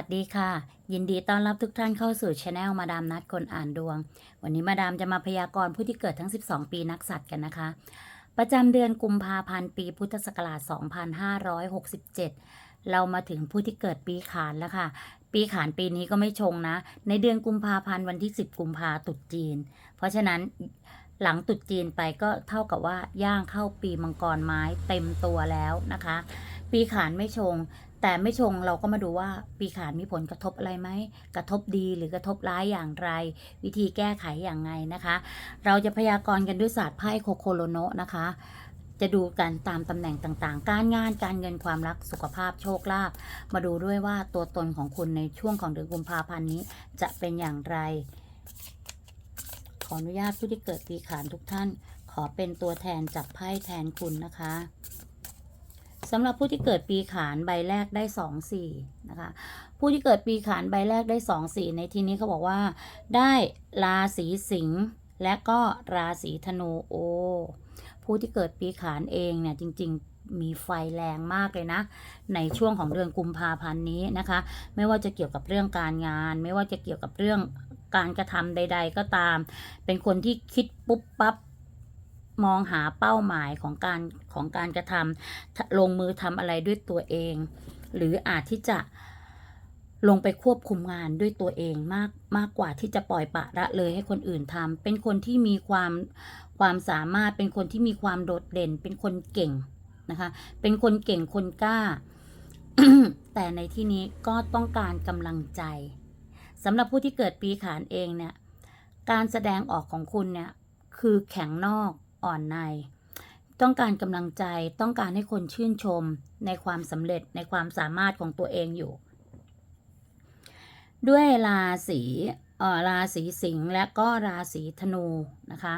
สวัสดีค่ะ ยินดีต้อนรับทุกท่านเข้าสู่ช anel มาดามนัดคนอ่านดวง วันนี้มาดามจะมาพยากรณ์ผู้ที่เกิดทั้ง 12 ปีนักสัตว์กันนะคะ ประจำเดือนกุมภาพันธ์ปีพุทธศักราช 2567 เรามาถึงผู้ที่เกิดปีขานแล้วค่ะ ปีขานปีนี้ก็ไม่ชงนะ ในเดือนกุมภาพันธ์วันที่ 10 กุมภาตรุษจีน เพราะฉะนั้นหลังตรุษจีนไปก็เท่ากับว่าย่างเข้าปีมังกรไม้เต็มตัวแล้วนะคะ ปีขานไม่ชง แต่ไม่ชงเราก็มาดูว่าปีขานมีผลกระทบอะไรไหม กระทบดีหรือกระทบร้ายอย่างไร วิธีแก้ไขอย่างไงนะคะ เราจะพยากรณ์กันด้วยศาสตร์ไพ่โคโคโลโนะนะคะ จะดูกันตามตำแหน่งต่างๆ การงานการเงินความรักสุขภาพโชคลาภมาดูด้วยว่าตัวตนของคุณในช่วงของเดือนกุมภาพันธ์นี้จะเป็นอย่างไร ขออนุญาตผู้ที่เกิดปีขานทุกท่าน ขอเป็นตัวแทนจับไพ่แทนคุณนะคะ สำหรับผู้ที่เกิดปีขานใบแรกได้สองสี่นะคะ ผู้ที่เกิดปีขานใบแรกได้สองสี่ในที่นี้เขาบอกว่า ได้ราศีสิงห์และก็ราศีธนูโอ ผู้ที่เกิดปีขานเองเนี่ยจริงๆมีไฟแรงมากเลยนะ ในช่วงของเดือนกุมภาพันธ์นี้นะคะ ไม่ว่าจะเกี่ยวกับเรื่องการงาน ไม่ว่าจะเกี่ยวกับเรื่องการกระทำใด ๆ ก็ตาม เป็นคนที่คิดปุ๊บปั๊บมองหาเป้าหมายของการ ของการกระทำลงมือทำอะไรด้วยตัวเอง หรืออาจที่จะลงไปควบคุมงานด้วยตัวเองมากมากกว่าที่จะปล่อยปะละเลยให้คนอื่นทำเป็นคนที่มีความความสามารถเป็นคนที่มีความโดดเด่น เป็นคนเก่งนะคะ เป็นคนเก่งคนกล้า แต่ในที่นี้ก็ต้องการกำลังใจสำหรับผู้ที่เกิดปีขานเองเนี่ย การแสดงออกของคุณเนี่ย คือแข็งนอกอ่อนใน ต้องการกำลังใจต้องการให้คนชื่นชมในความสำเร็จในความสามารถของตัวเองอยู่ ด้วยราศีอ่อราศีสิงห์และก็ราศีธนูนะคะ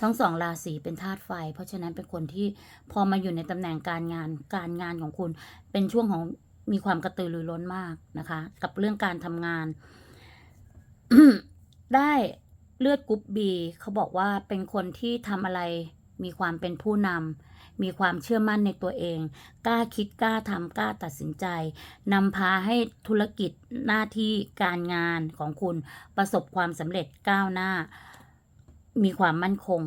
ทั้งสองราศีเป็นธาตุไฟ เพราะฉะนั้นเป็นคนที่พอมาอยู่ในตำแหน่งการงานการงานของคุณเป็นช่วงของมีความกระตือรือร้นมากนะคะ กับเรื่องการทำงาน ได้เลือดกรุ๊ปบีเขาบอกว่าเป็นคนที่ทำอะไร มีความเป็นผู้นำ มีความเชื่อมั่นในตัวเอง กล้าคิดกล้าทำกล้าตัดสินใจ นำพาให้ธุรกิจหน้าที่การงานของคุณประสบความสำเร็จก้าวหน้า มีความมั่นคง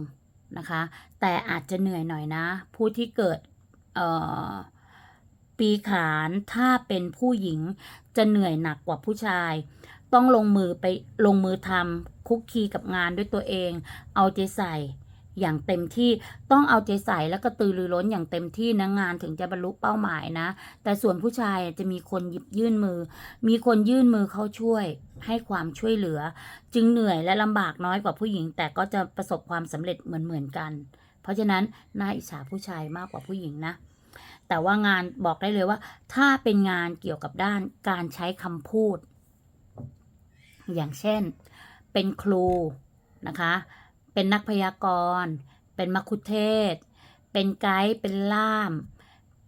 นะคะ แต่อาจจะเหนื่อยหน่อยนะ ผู้ที่เกิดปีขานถ้าเป็นผู้หญิงจะเหนื่อยหนักกว่าผู้ชาย ต้องลงมือไปลงมือทำคุกคีกับงานด้วยตัวเอง เอาใจใส่ อย่างเต็มที่ต้องเอาใจใส่แล้วก็ตือรือร้นอย่างเต็มที่นะงานถึงจะบรรลุเป้าหมายนะ แต่ส่วนผู้ชายจะมีคนหยิบยื่นมือ มีคนยื่นมือเข้าช่วย ให้ความช่วยเหลือ จึงเหนื่อยและลำบากน้อยกว่าผู้หญิง แต่ก็จะประสบความสำเร็จเหมือนเหมือนกัน เพราะฉะนั้นน่าอิจฉาผู้ชายมากกว่าผู้หญิงนะแต่ว่างานบอกได้เลยว่า ถ้าเป็นงานเกี่ยวกับด้านการใช้คำพูด อย่างเช่น เป็นครูนะคะ เป็นนักพยากรณ์ เป็นมัคคุเทศ เป็นไกด์ เป็นล่าม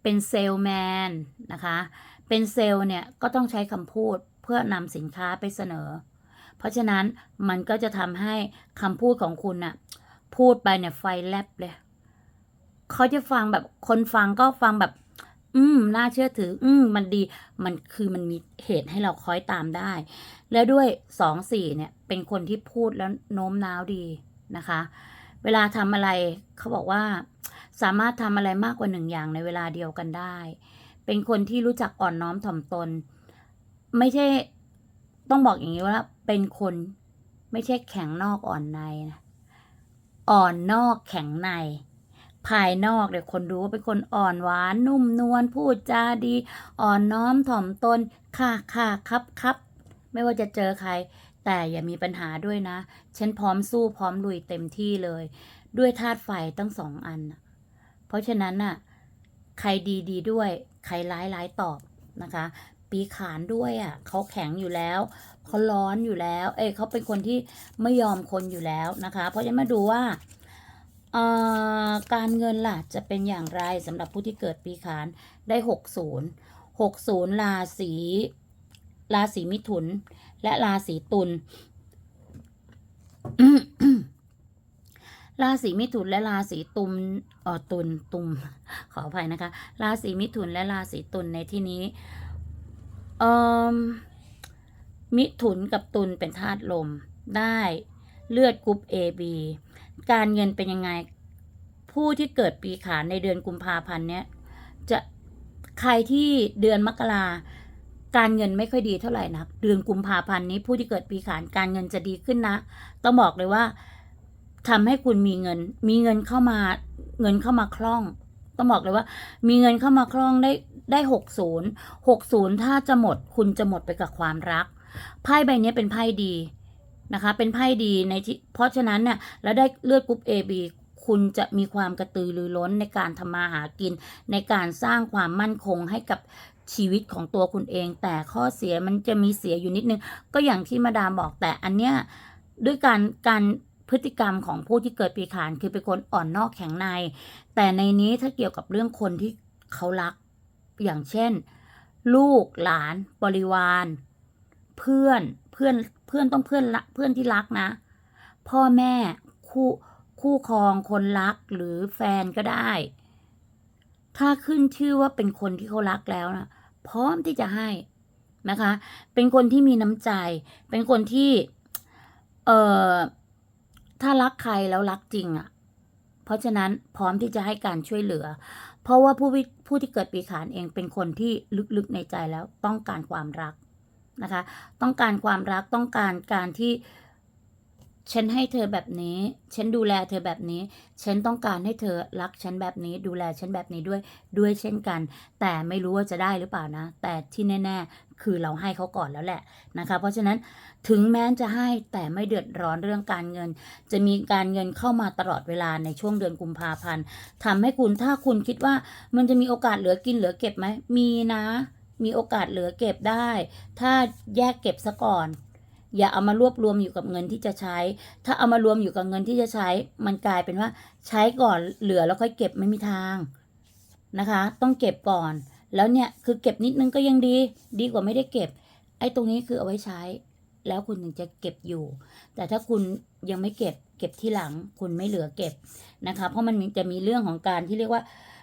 เป็นเซลแมนนะคะ เป็นเซลเนี่ยก็ต้องใช้คำพูดเพื่อนำสินค้าไปเสนอ เพราะฉะนั้นมันก็จะทำให้คำพูดของคุณน่ะพูดไปเนี่ยไฟแลบเลย เขาจะฟังแบบคนฟังก็ฟังแบบ อืม น่าเชื่อถือ อืม มันดี มันคือมันมีเหตุให้เราคอยตามได้ แล้วด้วยสองสี่เนี่ย เป็นคนที่พูดแล้วโน้มน้าวดี นะคะ เวลาทำอะไรเขาบอกว่า สามารถทำอะไรมากกว่าหนึ่งอย่างในเวลาเดียวกันได้ เป็นคนที่รู้จักอ่อนน้อมถ่อมตน ไม่ใช่ต้องบอกอย่างนี้ว่า เป็นคนไม่ใช่แข็งนอกอ่อนในนะอ่อนนอกแข็งใน ภายนอกเนี่ยวคนดูว่าเป็นคนอ่อนหวานนุ่มนวลพูดจาดี อ่อนน้อมถ่อมตน ค่ะค่ะครับครับไม่ว่าจะเจอใคร แต่อย่ามีปัญหาด้วยนะ ฉันพร้อมสู้พร้อมลุยเต็มที่เลย ด้วยธาตุไฟตั้งสองอัน เพราะฉะนั้นน่ะ ใครดีดีด้วย ใครร้ายร้ายตอบนะคะ ปีขานด้วยอะเขาแข็งอยู่แล้วเขาร้อนอยู่แล้ว เอ้ยเขาเป็นคนที่ไม่ยอมคนอยู่แล้วนะคะ เพราะฉะนั้นมาดูว่าการเงินล่ะจะเป็นอย่างไรสำหรับผู้ที่เกิดปีขานได้หกศูนย์หกศูนย์ราศีราศีมิถุน และราศีตุลราศีมิถุนและราศีตุลเออตุลตุมขออภัยนะคะ ราศีมิถุนและราศีตุลในที่นี้เออมิถุนกับตุลเป็นธาตุลมได้เลือดกรุ๊ป AB การเงินเป็นยังไง ผู้ที่เกิดปีขานในเดือนกุมภาพันธ์เนี้ยจะใครที่เดือนมกรา การเงินไม่ค่อยดีเท่าไหร่นะเดือนกุมภาพันธ์นี้ผู้ที่เกิดปีขานการเงินจะดีขึ้นนะ ต้องบอกเลยว่าทำให้คุณมีเงิน มีเงินเข้ามา เงินเข้ามาคล่อง ต้องบอกเลยว่า มีเงินเข้ามาคล่องได้ได้หกศูนย์หกศูนย์ถ้าจะหมด คุณจะหมดไปกับความรักไพ่ใบนี้เป็นไพ่ดีนะคะ เป็นไพ่ดีในที่เพราะฉะนั้นเนี่ยแล้วได้เลือดกรุ๊ป AB คุณจะมีความกระตือรือร้นในการทำมาหากิน ในการสร้างความมั่นคงให้กับ ชีวิตของตัวคุณเอง แต่ข้อเสียมันจะมีเสียอยู่นิดนึง ก็อย่างที่มาดามบอกแต่อันเนี้ยด้วยการการพฤติกรรมของผู้ที่เกิดปีขานคือเป็นคนอ่อนนอกแข็งใน แต่ในนี้ถ้าเกี่ยวกับเรื่องคนที่เขารักอย่างเช่น ลูกหลาน บริวาร เพื่อนเพื่อนเพื่อนต้องเพื่อนเพื่อนที่รักนะ พ่อแม่คู่คู่ครองคนรักหรือแฟนก็ได้ ถ้าขึ้นชื่อว่าเป็นคนที่เขารักแล้วนะ พร้อมที่จะให้นะคะ เป็นคนที่มีน้ำใจ เป็นคนที่เอ่อถ้ารักใครแล้วรักจริงอะ่ะ เพราะฉะนั้นพร้อมที่จะให้การช่วยเหลือ เพราะว่าผู้ผู้ที่เกิดปีขานเองเป็นคนที่ลึกๆในใจแล้วต้องการความรักนะคะ ต้องการความรักต้องการการที่ ฉันให้เธอแบบนี้ ฉันดูแลเธอแบบนี้ ฉันต้องการให้เธอรักฉันแบบนี้ ดูแลฉันแบบนี้ด้วย ด้วยเช่นกัน แต่ไม่รู้ว่าจะได้หรือเปล่านะ แต่ที่แน่ ๆ คือเราให้เขาก่อนแล้วแหละนะคะ เพราะฉะนั้นถึงแม้จะให้แต่ไม่เดือดร้อนเรื่องการเงิน จะมีการเงินเข้ามาตลอดเวลาในช่วงเดือนกุมภาพันธ์ทำให้คุณถ้าคุณคิดว่ามันจะมีโอกาสเหลือกินเหลือเก็บไหมมีนะ มีโอกาสเหลือเก็บได้ ถ้าแยกเก็บซะก่อน อย่าเอามารวบรวมอยู่กับเงินที่จะใช้ ถ้าเอามารวมอยู่กับเงินที่จะใช้ มันกลายเป็นว่าใช้ก่อนเหลือแล้วค่อยเก็บไม่มีทางนะคะ ต้องเก็บก่อน แล้วเนี่ยคือเก็บนิดนึงก็ยังดี ดีกว่าไม่ได้เก็บ ไอ้ตรงนี้คือเอาไว้ใช้ แล้วคุณถึงจะเก็บอยู่ แต่ถ้าคุณยังไม่เก็บ เก็บที่หลัง คุณไม่เหลือเก็บนะคะ เพราะมันจะมีเรื่องของการที่เรียกว่า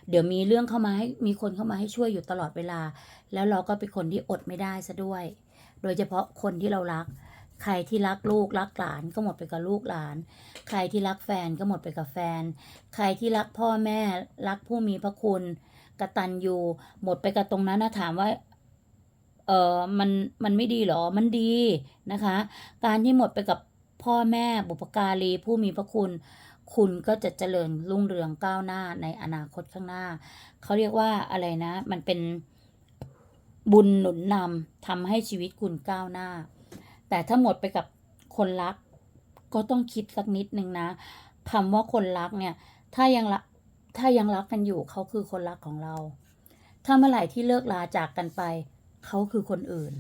เดี๋ยวมีเรื่องเข้ามาให้มีคนเข้ามาให้ช่วยอยู่ตลอดเวลา แล้วเราก็เป็นคนที่อดไม่ได้ซะด้วย โดยเฉพาะคนที่เรารัก ใครที่รักลูกรักหลานก็หมดไปกับลูกหลาน ใครที่รักแฟนก็หมดไปกับแฟน ใครที่รักพ่อแม่รักผู้มีพระคุณกตัญญูหมดไปกับตรงนั้นนะถามว่าเออมันมันไม่ดีเหรอมันดีนะคะ การที่หมดไปกับพ่อแม่บุปการีผู้มีพระคุณ คุณก็จะเจริญรุ่งเรืองก้าวหน้าในอนาคตข้างหน้า เขาเรียกว่าอะไรนะ มันเป็นบุญหนุนนำทำให้ชีวิตคุณก้าวหน้า แต่ถ้าหมดไปกับคนรัก ก็ต้องคิดสักนิดนึงนะคำว่าคนรักเนี่ย ถ้ายังรักถ้ายังรักกันอยู่เขาคือคนรักของเรา ถ้าเมื่อไหร่ที่เลิกลาจากกันไป เขาคือคนอื่น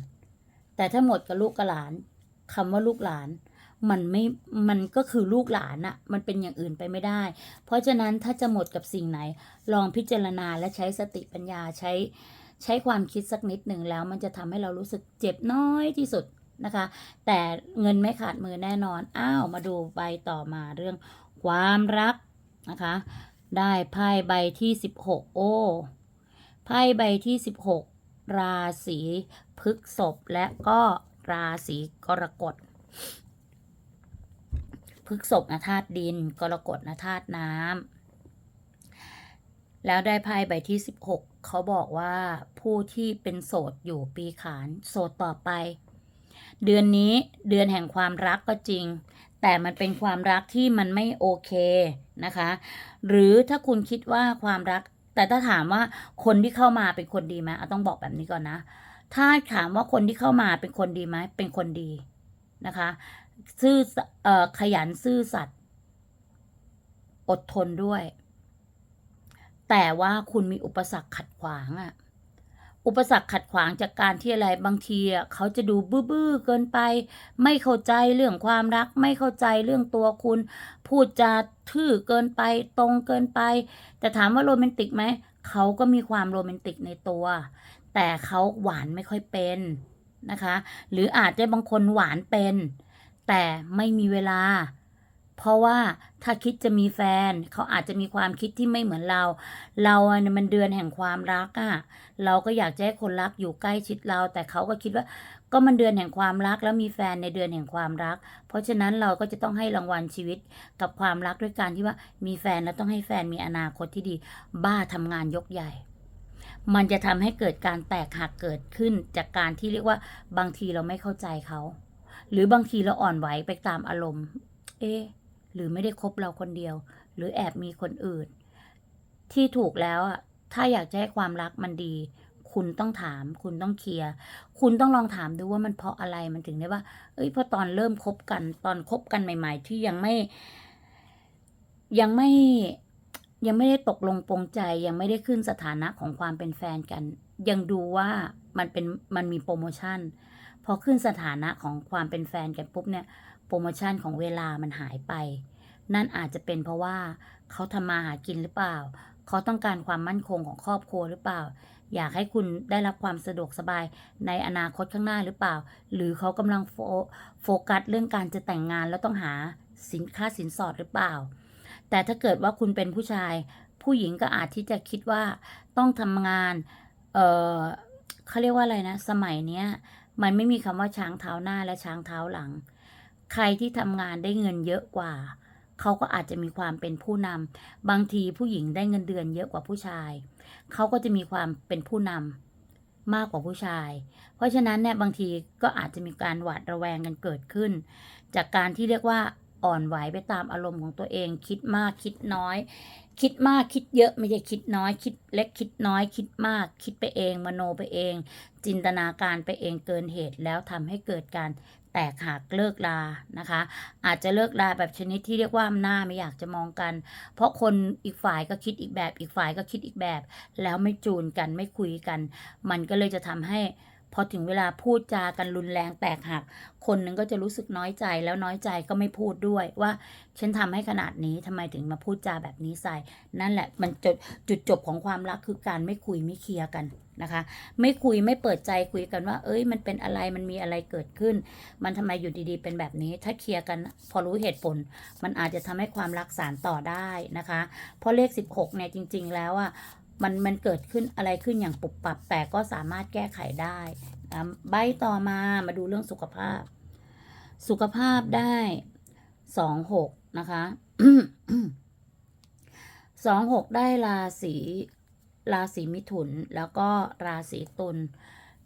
แต่ถ้าหมดกับลูกกับหลานคำว่าลูกหลาน มันไม่ มันก็คือลูกหลานอะมันเป็นอย่างอื่นไปไม่ได้ เพราะฉะนั้นถ้าจะหมดกับสิ่งไหน ลองพิจารณาและใช้สติปัญญาใช้ ใช้ความคิดสักนิดหนึ่งแล้ว มันจะทำให้เรารู้สึกเจ็บน้อยที่สุด นะคะ แต่เงินไม่ขาดมือแน่นอน อ้าว มาดูใบต่อมาเรื่องความรักนะคะ ได้ไพ่ใบที่ 16 โอ้ ไพ่ใบที่ 16 ราศีพฤกษภและก็ราศีกรกฎพฤกษภนะธาตุดิน กรกฎนะธาตุน้ำแล้วได้ไพ่ใบที่ 16 เขาบอกว่าผู้ที่เป็นโสดอยู่ปีขาน โสดต่อไป เดือนนี้เดือนแห่งความรักก็จริง แต่มันเป็นความรักที่มันไม่โอเคนะคะ หรือถ้าคุณคิดว่าความรัก แต่ถ้าถามว่าคนที่เข้ามาเป็นคนดีไหมเอาต้องบอกแบบนี้ก่อนนะ ถ้าถามว่าคนที่เข้ามาเป็นคนดีไหมเป็นคนดีนะคะ ซื่อเอ่อขยันซื่อสัตย์อดทนด้วย แต่ว่าคุณมีอุปสรรคขัดขวางอะ อุปสรรคขัดขวางจากการที่อะไรบางทีเขาจะดูบื้อๆเกินไป ไม่เข้าใจเรื่องความรัก ไม่เข้าใจเรื่องตัวคุณ พูดจาทื่อเกินไปตรงเกินไป แต่ถามว่าโรแมนติกไหมเขาก็มีความโรแมนติกในตัว แต่เขาหวานไม่ค่อยเป็นนะคะ หรืออาจจะบางคนหวานเป็น แต่ไม่มีเวลา เพราะว่าถ้าคิดจะมีแฟน เขาอาจจะมีความคิดที่ไม่เหมือนเรา เราเนี่ยมันเดือนแห่งความรักอะเราก็อยากจะให้คนรักอยู่ใกล้ชิดเรา แต่เขาก็คิดว่าก็มันเดือนแห่งความรักแล้วมีแฟนในเดือนแห่งความรัก เพราะฉะนั้นเราก็จะต้องให้รางวัลชีวิตกับความรักด้วยการที่ว่ามีแฟนแล้วต้องให้แฟนมีอนาคตที่ดี บ้าทำงานยกใหญ่ มันจะทำให้เกิดการแตกหักเกิดขึ้นจากการที่เรียกว่าบางทีเราไม่เข้าใจเขา หรือบางทีเราอ่อนไหวไปตามอารมณ์ เอ๊ะ หรือไม่ได้คบเราคนเดียว หรือแอบมีคนอื่น ที่ถูกแล้วอะถ้าอยากจะให้ความรักมันดี คุณต้องถาม คุณต้องเคลียร์คุณต้องลองถามดูว่ามันเพราะอะไรมันถึงได้ว่า เอ้ยพอตอนเริ่มคบกัน ตอนคบกันใหม่ ๆ ที่ยังไม่ ยังไม่ยังไม่ได้ตกลงปรงใจยังไม่ได้ขึ้นสถานะของความเป็นแฟนกัน ยังดูว่ามันเป็นมันมีโปรโมชั่น พอขึ้นสถานะของความเป็นแฟนกันปุ๊บเนี่ย โปรโมชั่นของเวลามันหายไป นั่นอาจจะเป็นเพราะว่าเขาทำมาหากินหรือเปล่า เขาต้องการความมั่นคงของครอบครัวหรือเปล่า อยากให้คุณได้รับความสะดวกสบายในอนาคตข้างหน้าหรือเปล่า หรือเขากำลังโฟโฟกัสเรื่องการจะแต่งงานแล้วต้องหาสินค้าสินสอดหรือเปล่า แต่ถ้าเกิดว่าคุณเป็นผู้ชาย ผู้หญิงก็อาจที่จะคิดว่าต้องทำงาน เออเขาเรียกว่าอะไรนะ สมัยเนี้ย มันไม่มีคำว่าช้างเท้าหน้าและช้างเท้าหลัง ใครที่ทำงานได้เงินเยอะกว่า เขาก็อาจจะมีความเป็นผู้นำบางทีผู้หญิงได้เงินเดือนเยอะกว่าผู้ชาย เขาก็จะมีความเป็นผู้นำมากกว่าผู้ชาย เพราะฉะนั้นเนี่ยบางทีก็อาจจะมีการหวาดระแวงกันเกิดขึ้น จากการที่เรียกว่า อ่อนไหวไปตามอารมณ์ของตัวเอง คิดมากคิดน้อย คิดมากคิดเยอะไม่ใช่คิดน้อย คิดเล็กคิดน้อย คิดมาก คิดไปเอง มโนไปเอง จินตนาการไปเองเกินเหตุแล้วทำให้เกิดการแตกหักเลิกลานะคะ อาจจะเลิกลาแบบชนิดที่เรียกว่าหน้าไม่อยากจะมองกัน เพราะคนอีกฝ่ายก็คิดอีกแบบ อีกฝ่ายก็คิดอีกแบบ แล้วไม่จูนกันไม่คุยกัน มันก็เลยจะทำให้ อถึงเวลาพูดจากันรุนแรงแตกหัก คนหนึ่งก็จะรู้สึกน้อยใจแล้วน้อยใจก็ไม่พูดด้วยว่าฉันทำให้ขนาดนี้ทำไมถึงมาพูดจาแบบนี้ใส่ นั่นแหละมันจุดจุดจบของความรักคือการไม่คุยไม่เคลียร์กันนะคะ ไม่คุยไม่เปิดใจคุยกันว่า เอ้ย มันเป็นอะไรมันมีอะไรเกิดขึ้น มันทำไมอยู่ดีๆ เป็นแบบนี้ ถ้าเคลียร์กันพอรู้เหตุผล มันอาจจะทำให้ความรักสานต่อได้นะคะ เพราะเลข 16เนี่ยจริง ๆ แล้วอะ มันมันเกิดขึ้นอะไรขึ้นอย่างปุบปับ แต่ก็สามารถแก้ไขได้นะใบต่อมามาดูเรื่องสุขภาพ สุขภาพได้สองหกนะคะสองหกได้ราศีราศีมิถุน แล้วก็ราศีตุล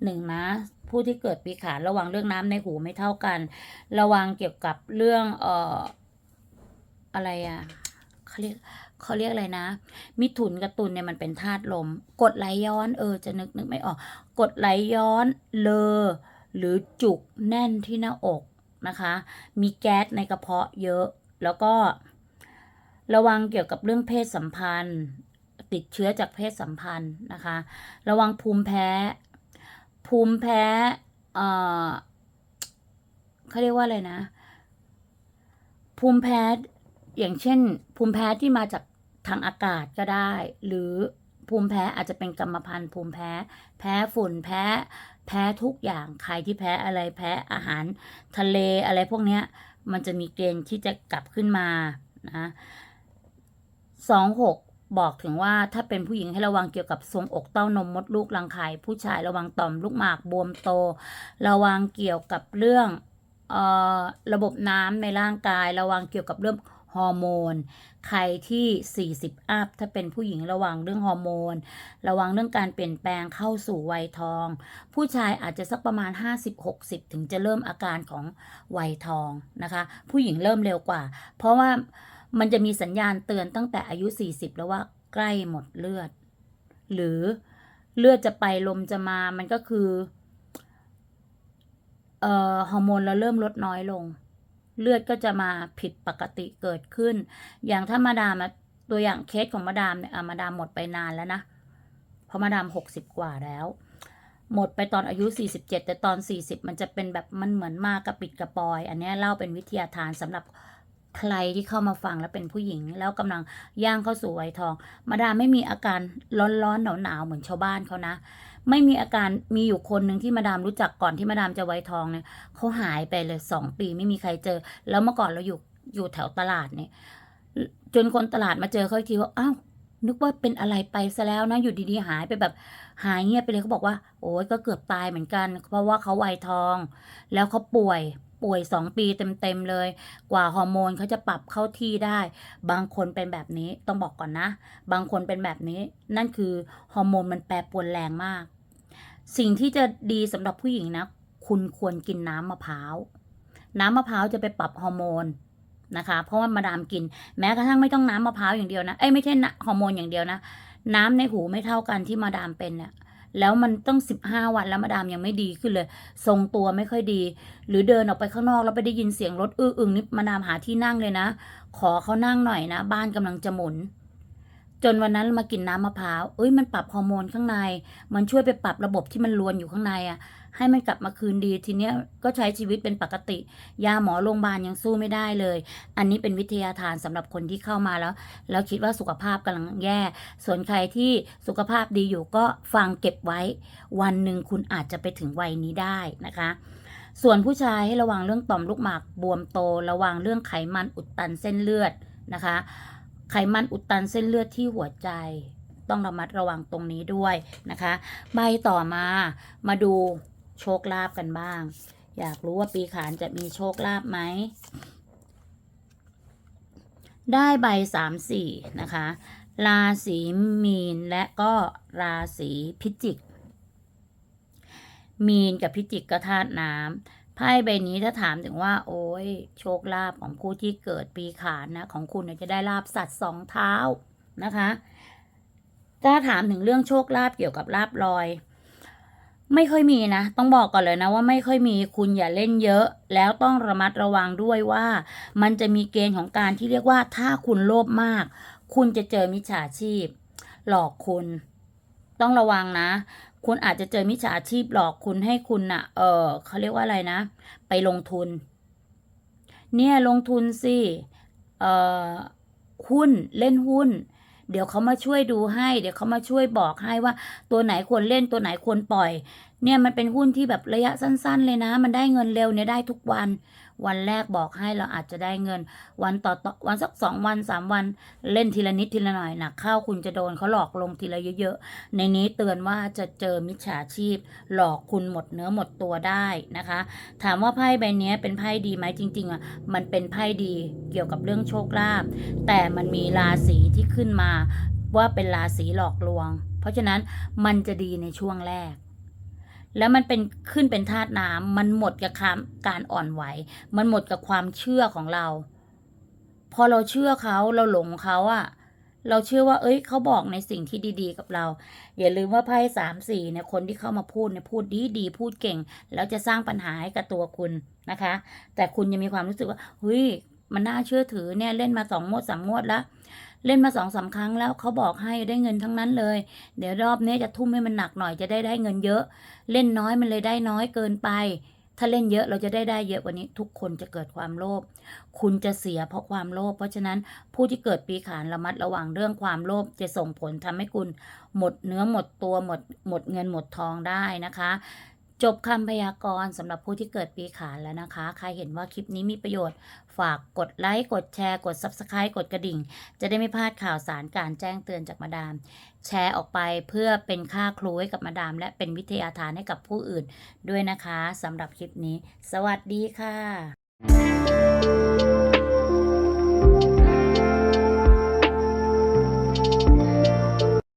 หนึ่งนะ ผู้ที่เกิดปีขานระวังเรื่องน้ำในหูไม่เท่ากัน ระวังเกี่ยวกับเรื่องเอ่ออะไรอะ่ะเขาเรียก เขาเรียกอะไรนะ มิถุนกับตุลเนี่ยมันเป็นธาตุลม กดไหลย้อนเออจะนึกนึกไม่ออก กดไหลย้อนเลอหรือจุกแน่นที่หน้าอกนะคะ มีแก๊สในกระเพาะเยอะ แล้วก็ระวังเกี่ยวกับเรื่องเพศสัมพันธ์ ติดเชื้อจากเพศสัมพันธ์นะคะ ระวังภูมิแพ้ ภูมิแพ้เอ่อเขาเรียกว่าอะไรนะ ภูมิแพ้อย่างเช่น ภูมิแพ้ที่มาจาก ทางอากาศก็ได้ หรือภูมิแพ้อาจจะเป็นกรรมพันธุ์ภูมิแพ้ แพ้ฝุ่นแพ้แพ้ทุกอย่างใครที่แพ้อะไรแพ้อาหารทะเลอะไรพวกเนี้ยมันจะมีเกณฑ์ที่จะกลับขึ้นมานะสองหกบอกถึงว่าถ้าเป็นผู้หญิงให้ระวังเกี่ยวกับทรงอกเต้านมมดลูกรังไข่ผู้ชายระวังต่อมลูกหมากบวมโต ระวังเกี่ยวกับเรื่องเอ่อระบบน้ำในร่างกาย ระวังเกี่ยวกับเรื่องฮอร์โมน ใครที่ 40 อัพ ถ้าเป็นผู้หญิงระวังเรื่องฮอร์โมน ระวังเรื่องการเปลี่ยนแปลงเข้าสู่วัยทอง ผู้ชายอาจจะสักประมาณ 50-60 ถึงจะเริ่มอาการของวัยทองนะคะ ผู้หญิงเริ่มเร็วกว่า เพราะว่ามันจะมีสัญญาณเตือนตั้งแต่อายุ 40 แล้วว่าใกล้หมดเลือด หรือเลือดจะไปลมจะมามันก็คือ เอ่อฮอร์โมนเราเริ่มลดน้อยลง เลือดก็จะมาผิดปกติเกิดขึ้น อย่างถ้ามาดามะตัวอย่างเคสของมาดามเนี่ยมาดามหมดไปนานแล้วนะเพราะมาดามหกสิบกว่าแล้ว หมดไปตอนอายุ 47 แต่ตอน 40 มันจะเป็นแบบมันเหมือนมากกระปิดกระปอย อันนี้เล่าเป็นวิทยาทานสำหรับใครที่เข้ามาฟังแล้วเป็นผู้หญิง แล้วกำลังย่างเข้าสู่วัยทอง มาดามไม่มีอาการร้อนๆหนาวๆเหมือนชาวบ้านเขานะ ไม่มีอาการมีอยู่คนหนึ่งที่มาดามรู้จักก่อนที่มาดามจะไว้ทองเนี่ยเขาหายไปเลยสองปีไม่มีใครเจอ แล้วเมื่อก่อนเราอยู่อยู่แถวตลาดเนี่ยจนคนตลาดมาเจอเขาอีกทีว่าอ้าวนึกว่าเป็นอะไรไปซะแล้วนะอยู่ดีๆหายไปแบบหายเงียบไปเลยเขาบอกว่า โอ้ยก็เกือบตายเหมือนกัน เพราะว่าเขาไวทอง แล้วเขาป่วย ป่วยสองปีเต็มๆเลย กว่าฮอร์โมนเขาจะปรับเข้าที่ได้ บางคนเป็นแบบนี้ต้องบอกก่อนนะ บางคนเป็นแบบนี้ นั่นคือฮอร์โมนมันแปรปรวนแรงมาก สิ่งที่จะดีสำหรับผู้หญิงนะ คุณควรกินน้ำมะพร้าว น้ำมะพร้าวจะไปปรับฮอร์โมนนะคะ เพราะว่ามาดามกิน แม้กระทั่งไม่ต้องน้ำมะพร้าวอย่างเดียวนะ เอ้ยไม่ใช่นะฮอร์โมนอย่างเดียวนะ น้ำในหูไม่เท่ากันที่มาดามเป็นเนี่ย แล้วมันต้องสิบห้าวันแล้วมาดามยังไม่ดีขึ้นเลย ทรงตัวไม่ค่อยดี หรือเดินออกไปข้างนอกแล้วไปได้ยินเสียงรถอื้ออึงนี่มาดามหาที่นั่งเลยนะ ขอเขานั่งหน่อยนะ บ้านกำลังจะหมุน จนวันนั้นมากินน้ำมะพร้าวเอ้ยมันปรับฮอร์โมนข้างใน มันช่วยไปปรับระบบที่มันรวนอยู่ข้างในอะ ให้มันกลับมาคืนดีทีเนี้ยก็ใช้ชีวิตเป็นปกติ ยาหมอโรงพยาบาลยังสู้ไม่ได้เลย อันนี้เป็นวิทยาทานสำหรับคนที่เข้ามาแล้ว แล้วคิดว่าสุขภาพกำลังแย่ ส่วนใครที่สุขภาพดีอยู่ก็ฟังเก็บไว้ วันหนึ่งคุณอาจจะไปถึงวัยนี้ได้นะคะส่วนผู้ชายให้ระวังเรื่องต่อมลูกหมากบวมโต ระวังเรื่องไขมันอุดตันเส้นเลือดนะคะ ไขมันอุดตันเส้นเลือดที่หัวใจ ต้องระมัดระวังตรงนี้ด้วยนะคะ ใบต่อมามาดู โชคลาภกันบ้าง อยากรู้ว่าปีขานจะมีโชคลาภไหม ได้ใบสามสี่นะคะ ราศีมีนและก็ราศีพิจิก มีนกับพิจิกก็ธาตุน้ำไพ่ใบนี้ถ้าถามถึงว่า โอ้ยโชคลาภของผู้ที่เกิดปีขานนะ ของคุณจะได้ลาบสัตว์สองเท้านะคะถ้าถามถึงเรื่องโชคลาภเกี่ยวกับลาบลอย ไม่ค่อยมีนะ ต้องบอกก่อนเลยนะว่าไม่ค่อยมีคุณอย่าเล่นเยอะ แล้วต้องระมัดระวังด้วยว่า มันจะมีเกณฑ์ของการที่เรียกว่าถ้าคุณโลภมาก คุณจะเจอมิจฉาชีพ หลอกคุณ ต้องระวังนะ คุณอาจจะเจอมิจฉาชีพหลอกคุณให้คุณน่ะ เออเขาเรียกว่าอะไรนะ ไปลงทุน เนี่ยลงทุนสิเออหุ้นเล่นหุ้น เดี๋ยวเขามาช่วยดูให้ เดี๋ยวเขามาช่วยบอกให้ว่า ตัวไหนควรเล่นตัวไหนควรปล่อย เนี่ยมันเป็นหุ้นที่แบบระยะสั้น ๆ เลยนะ มันได้เงินเร็วเนี่ยได้ทุกวัน วันแรกบอกให้เราอาจจะได้เงิน วันต่อต่อวันสักสองวันสามวันเล่นทีละนิดทีละหน่อยหนักเข้าคุณจะโดนเขาหลอกลงทีละเยอะๆ ในนี้เตือนว่าจะเจอมิจฉาชีพ หลอกคุณหมดเนื้อหมดตัวได้นะคะ ถามว่าไพ่ใบนี้เป็นไพ่ดีไหมจริง ๆอะมันเป็นไพ่ดีเกี่ยวกับเรื่องโชคลาภแต่มันมีราศีที่ขึ้นมาว่าเป็นราศีหลอกลวง เพราะฉะนั้นมันจะดีในช่วงแรก แล้วมันเป็นขึ้นเป็นธาตุน้ำมันหมดกับคการอ่อนไหว มันหมดกับความเชื่อของเรา พอเราเชื่อเขาเราหลงเขาอะเราเชื่อว่า เอ้ยเขาบอกในสิ่งที่ดี ๆ กับเรา อย่าลืมว่าไพ่สามสี่เนี่ยคนที่เข้ามาพูดเนี่ยพูดดีดีๆพูดเก่ง แล้วจะสร้างปัญหาให้กับตัวคุณนะคะ แต่คุณยังมีความรู้สึกว่าเฮ้ยมันน่าเชื่อถือเนี่ยเล่นมาสองงวดสามงวดแล้ว เล่นมาสองสามครั้งแล้วเขาบอกให้ได้เงินทั้งนั้นเลย เดี๋ยวรอบนี้จะทุ่มให้มันหนักหน่อยจะได้ได้เงินเยอะ เล่นน้อยมันเลยได้น้อยเกินไป ถ้าเล่นเยอะเราจะได้ได้เยอะกวันนี้ ทุกคนจะเกิดความโลภคุณจะเสียเพราะความโลภเพราะฉะนั้นผู้ที่เกิดปีขานระมัดระวังเรื่องความโลภจะส่งผลทำให้คุณหมดเนื้อหมดตัวหมดหมดเงินหมดทองได้นะคะ จบคำพยากรณ์สำหรับผู้ที่เกิดปีขานแล้วนะคะ ใครเห็นว่าคลิปนี้มีประโยชน์ ฝากกดไลค์ กดแชร์ กด Subscribe กดกระดิ่ง จะได้ไม่พลาดข่าวสารการแจ้งเตือนจากมาดาม แชร์ออกไปเพื่อเป็นค่าครูให้กับมาดาม และเป็นวิทยาทานให้กับผู้อื่นด้วยนะคะสำหรับคลิปนี้ สวัสดีค่ะ